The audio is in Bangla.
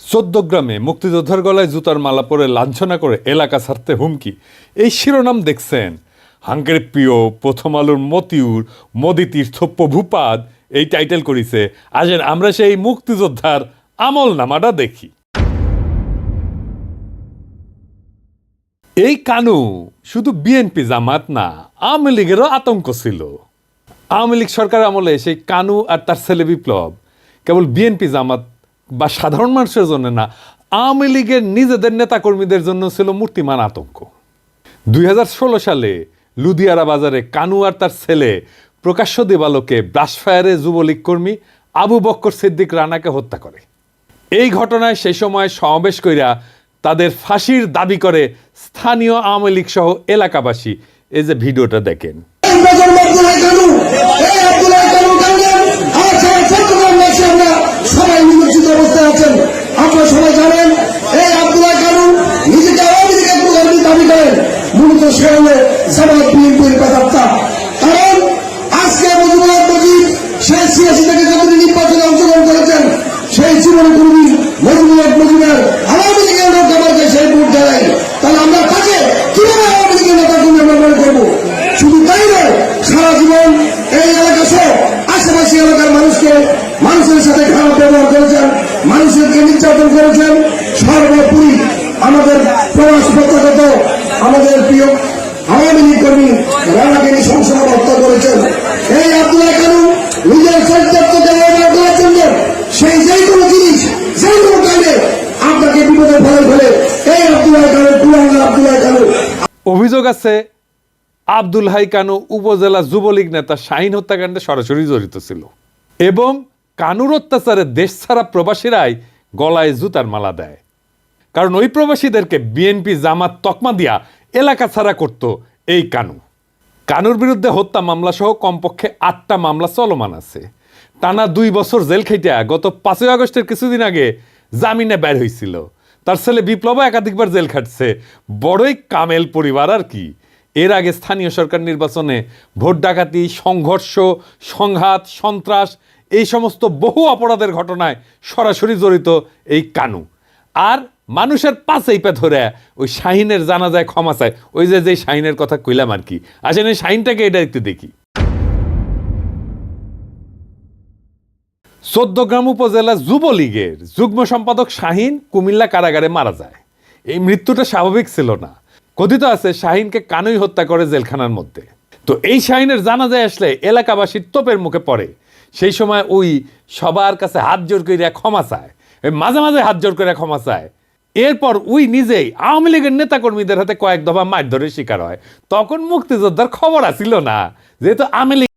চোদ্দগ্রামে মুক্তিযোদ্ধার গলায় জুতার মালা পরে লাঞ্ছনা করে এলাকা ছাড়তে হুমকি। এই শিরোনাম দেখছেন হাঙ্গের প্রিয় প্রথম আলোর মতিউর, মোদি তীর্থ প্রভুপাদ এই টাইটেল করিছে। আসেন আমরা সেই মুক্তিযোদ্ধার আমল নামাটা দেখি। এই কানু শুধু বিএনপি জামাত না, আওয়ামী লীগেরও আতঙ্ক ছিল। আওয়ামী লীগ সরকার আমলে সেই কানু আর তার ছেলে বিপ্লব কেবল বিএনপি জামাত বা সাধারণ মানুষের জন্য না, আওয়ামী লীগের নিজেদের নেতাকর্মীদের জন্য ছিল মূর্তিমান আতঙ্ক। দুই হাজার ষোলো সালে লুধিয়ারা বাজারে কানু আর তার ছেলে প্রকাশ্য দেবালোকে ব্রাশফায়ারে যুবলীগ কর্মী আবু বক্কর সিদ্দিক রানাকে হত্যা করে। এই ঘটনায় সেই সময় সমাবেশ কইরা তাদের ফাঁসির দাবি করে স্থানীয় আওয়ামী লীগ সহ এলাকাবাসী। এই যে ভিডিওটা দেখেন। মূলত সে হল জামাত বিএনপির প্রেতাত্মা কারণ আজকে মুজিবুল্লাহ মুজিব সেই সিয়াসি থেকে যতদিন নির্বাচনে অংশগ্রহণ করেছেন, সেই জীবনে কোনদিন মুজিবুল্লাহ মুজিবের আওয়ামী লীগের লোক আমাকে সেই ভোট দেয় তাহলে আমরা তাকে কীভাবে আওয়ামী লীগের নেতা কর্মী ব্যবহার করব? শুধু তাই নয়, সারা জীবন এই এলাকা সহ আশেপাশে এলাকার মানুষকে মানুষের সাথে খারাপ ব্যবহার করেছেন, মানুষেরকে নির্যাতন করেছেন। সর্বোপরি আমাদের প্রবাস প্রত্যাগত আমাদের প্রিয় আওয়ামী লীগ কর্মী রানাকে সংসদ হত্যা করেছেন। এই আব্দুল্লাহ কানু নিজের ব্যবহার করার জন্য সেই যে কোনো জিনিস, যে কোনো কাজে আপনাকে বিপদে ফেলে ফেলে। এই আব্দুল্লাহ কানু কুলাঙ্গা আব্দুল্লাহ কানু অভিযোগ আছে, আব্দুল হাই কানু উপজেলা যুবলীগ নেতা শাহিন হত্যাকাণ্ডে সরাসরি জড়িত ছিল। এবং কানুর অত্যাচারে দেশ ছাড়া প্রবাসীরাই গলায় জুতার মালা দেয়। কারণ ওই প্রবাসীদেরকে বিএনপি জামাত, তকমা দিয়া এলাকা ছাড়া করত এই কানু। কানুর বিরুদ্ধে হত্যা মামলা সহ কমপক্ষে আটটা মামলা চলমান আছে। টানা দুই বছর জেল খেটে গত পাঁচই আগস্টের কিছুদিন আগে জামিনে বের হয়েছিল তার ছেলে বিপ্লব একাধিকবার জেল খাটছে। বড়ই কামেল পরিবার আর কি। এর আগে স্থানীয় সরকার নির্বাচনে ভোট ডাকাতি, সংঘর্ষ, সংঘাত, সন্ত্রাস এই সমস্ত বহু অপরাধের ঘটনায় সরাসরি জড়িত এই কানু। আর মানুষের পাশেই পে ধরে ওই শাহিনের জানা যায় ক্ষমা চায়। ওই যে যে শাহিনের কথা কইলাম আর কি। আসেন এই শাহিনটাকে এটা একটু দেখি। চোদ্দগ্রাম উপজেলা যুবলীগের যুগ্ম সম্পাদক শাহিন কুমিল্লা কারাগারে মারা যায়। এই মৃত্যুটা স্বাভাবিক ছিল না। কথিত আছে, শাহিনকে কানুই হত্যা করে জেলখানার মধ্যে। তো এই শাহিনের জানাজায় আসলে এলাকাবাসীর তোপের মুখে পড়ে। সেই সময় ওই সবার কাছে হাত জোর করে ক্ষমা চায়। মাঝে মাঝে হাত জোর করে ক্ষমা চায়। এরপর উই নিজেই আওয়ামী লীগের নেতাকর্মীদের হাতে কয়েক দফা মারধরের শিকার হয়। তখন মুক্তিযোদ্ধার খবর আসিল না। যেহেতু আওয়ামী